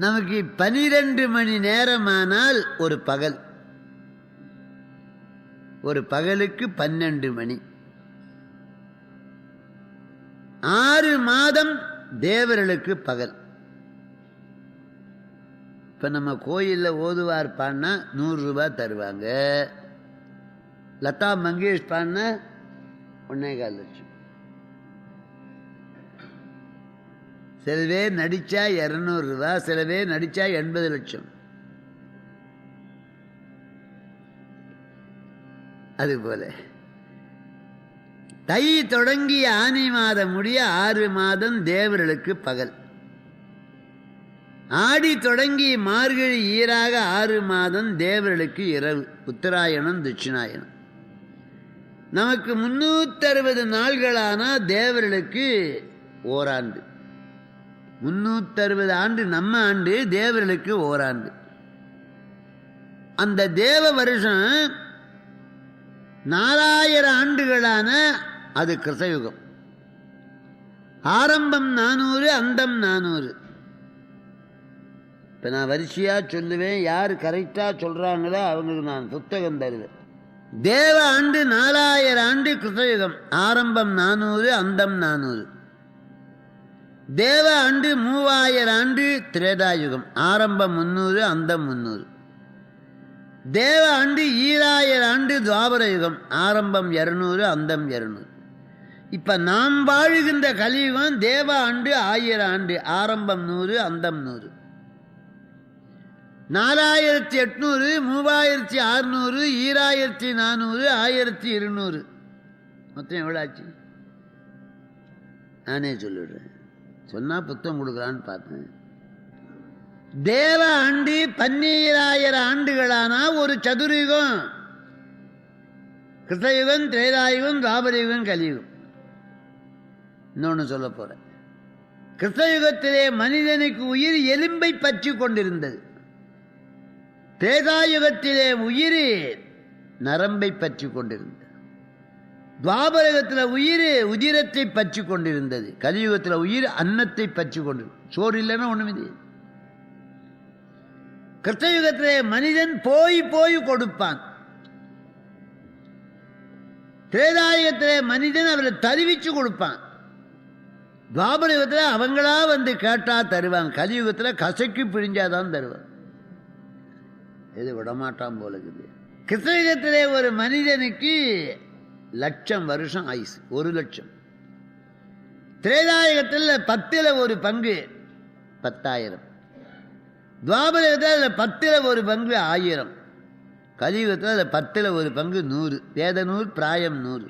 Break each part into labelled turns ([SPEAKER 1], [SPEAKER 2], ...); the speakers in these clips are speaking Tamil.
[SPEAKER 1] நமக்கு பனிரெண்டு மணி நேரமானால் ஒரு பகல். ஒரு பகலுக்கு பன்னெண்டு மணி. ஆறு மாதம் தேவர்களுக்கு பகல். இப்ப நம்ம கோயிலில் ஓதுவார் பாடினா நூறு ரூபாய் தருவாங்க. லதா மங்கேஷ் பாடினா ஒன்னே கால் லட்சம். சில பேர் நடிச்சா இருநூறு சில பேர் நடிச்சா எண்பது லட்சம். அதுபோல. தை தொடங்கி ஆனி மாதம் முடிய ஆறு மாதம் தேவர்களுக்கு பகல். ஆடி தொடங்கி மார்கழி ஈராக ஆறு மாதம் தேவர்களுக்கு இரவு. உத்தராயணம் தட்சிணாயணம். நமக்கு முன்னூற்றறுபது நாள்களான தேவர்களுக்கு ஓராண்டு. முன்னூத்தறுபது ஆண்டு நம்ம ஆண்டு தேவர்களுக்கு ஓராண்டு. அந்த தேவ வருஷம் நாலாயிரம் ஆண்டுகளான அது கிருத்தயுகம் ஆரம்பம் நானூறு அந்தம் நானூறு. இப்போ நான் வரிசையாக சொல்லுவேன் யார் கரெக்டாக சொல்கிறாங்களோ அவங்களுக்கு நான் புத்தகம் தருவேன். தேவ ஆண்டு நாலாயிரம் ஆண்டு கிருத்தயுகம் ஆரம்பம் நானூறு அந்தம் நானூறு. தேவ ஆண்டு மூவாயிரம் ஆண்டு திரேதாயுகம். ஆரம்பம் முன்னூறு அந்தம் முந்நூறு. தேவ ஆண்டு ஈராயிரம் ஆண்டு துவாபர யுகம் ஆரம்பம் இரநூறு அந்தம் இரநூறு. இப்போ நாம் வாழுகின்ற கலியுகம் தேவ ஆண்டு ஆயிரம் ஆண்டு. ஆரம்பம் நூறு அந்தம் நூறு. நாலாயிரத்தி எட்நூறு மூவாயிரத்தி அறுநூறு ஈராயிரத்தி நானூறு ஆயிரத்தி இருநூறு. மொத்தம் எவ்வளோ ஆச்சு? நானே சொல்லிடுறேன். சொன்னா புத்தகம் கொடுக்கலான்னு பார்த்தேன். தேவ ஆண்டு பன்னீராயிரம் ஆண்டுகளானா ஒரு சதுரயுகம். கிருத்தயுகம் திரேதாயுகம் துவாபரயுகம் கலியுகம். இன்னொன்று சொல்ல போறேன். கிருத்தயுகத்திலே மனிதனுக்கு உயிர் எலும்பை பற்றி கொண்டிருந்தது. திரேதாயுகத்திலே உயிர் நரம்பை பற்றி கொண்டிருந்தது. துவாபரகத்தில் உயிர் உதிரத்தை பற்றி கொண்டிருந்தது. கலியுகத்தில் உயிர் அன்னத்தை பற்றி கொண்டு சோறு இல்லைன்னா ஒண்ணுமில்லை கிருத்தயுகத்தில் மனிதன் போய் போய் கொடுப்பான். திரேதாயுகத்தில் மனிதன் அவரை தருவிச்சு கொடுப்பான். துவாபரயுகத்தில் அவங்களா வந்து கேட்டா தருவாங்க. கலியுகத்தில் கசக்கி பிழிஞ்சாதான் தருவான் இது விடமாட்டான் போல இருக்குது. கிருஷ்ணயுகத்திலே ஒரு மனிதனுக்கு லட்சம் வருஷம் ஆயுசு ஒரு லட்சம். திரேதாயகத்தில் பத்தில் ஒரு பங்கு பத்தாயிரம். துவாபரகத்தில் அதில் பத்தில் ஒரு பங்கு ஆயிரம். கலியுகத்தில் அதில் பத்தில் ஒரு பங்கு நூறு. வேத நூறு பிராயம் நூறு.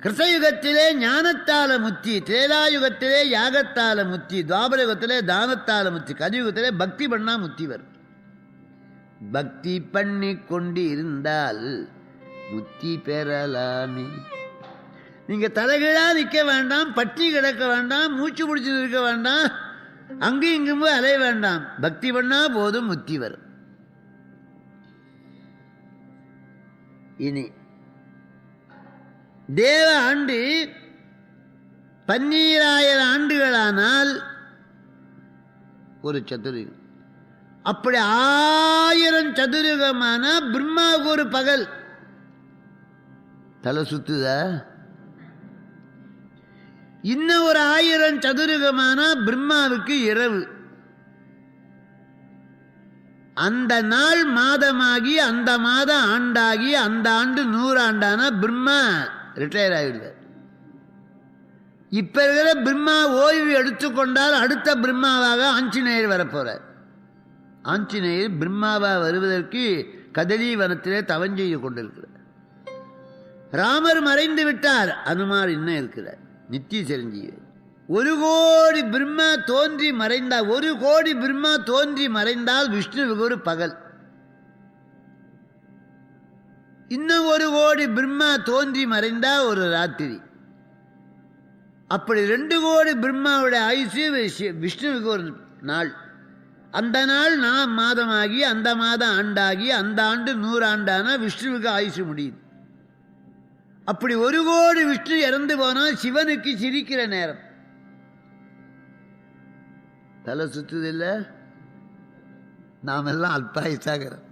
[SPEAKER 1] கிருஷ்ணயுகத்திலே ஞானத்தால முத்தி திரேதாயுகத்திலே யாகத்தால முத்தி துவாபரயுகத்திலே தானத்தால முத்தி கலியுகத்திலே பக்தி பண்ணா முத்தி வரும் பக்தி பண்ணி கொண்டு இருந்தால் முத்தி பெறலாமே. நீங்க தலைகீழா நிற்க வேண்டாம் பட்டி கிடக்க வேண்டாம் மூச்சு பிடிச்சு இருக்க வேண்டாம் அங்கேயும் இங்கும் அலைய வேண்டாம். பக்தி பண்ணா போதும் முத்தி வரும். இனி தேவ ஆண்டு பன்னீராயிரம் ஆண்டுகளானால் ஒரு சதுரீகம் அப்படி ஆயிரம் சதுரகமான பிரம்மாவுக்கு ஒரு பகல். தலை சுத்துதா? இன்னும் ஒரு ஆயிரம் சதுரகமான பிரம்மாவுக்கு இரவு. அந்த நாள் மாதமாகி அந்த மாதம் ஆண்டாகி அந்த ஆண்டு நூறாண்டானா பிரம்மா ரிட்டையர் ஆகிடுவார் இப்ப இருக்கிற பிரம்மா ஓய்வு எடுத்துக்கொண்டால் அடுத்த பிரம்மாவாக ஆஞ்சநேயர் வரப்போறார். ஆஞ்சநேயர் பிரம்மாவா வருவதற்கு கதலி வனத்திலே தவஞ்செய்து கொண்டிருக்கிறார். ராமர் மறைந்து விட்டார். அனுமார் இன்னும் இருக்கிறார்? நித்திய சிரஞ்சீவி. ஒரு கோடி பிரம்மா தோன்றி மறைந்தால் ஒரு கோடி பிரம்மா தோன்றி மறைந்தால் விஷ்ணுவுக்கு ஒரு பகல். இன்னும் ஒரு கோடி பிரம்மா தோன்றி மறைந்தா ஒரு ராத்திரி. அப்படி ரெண்டு கோடி பிரம்மாவுடைய ஆயுசு விஷ்ணுவுக்கு ஒரு நாள். அந்த நாள் நான் மாதமாகி அந்த மாதம் ஆண்டாகி அந்த ஆண்டு நூறாண்டானா விஷ்ணுவுக்கு ஆயுசு முடியுது. அப்படி ஒரு கோடி விஷ்ணு இறந்து போனால் சிவனுக்கு சிரிக்கிற நேரம். தலை சுத்துதில்லை நாமெல்லாம் அல்பாயுசாகிறோம்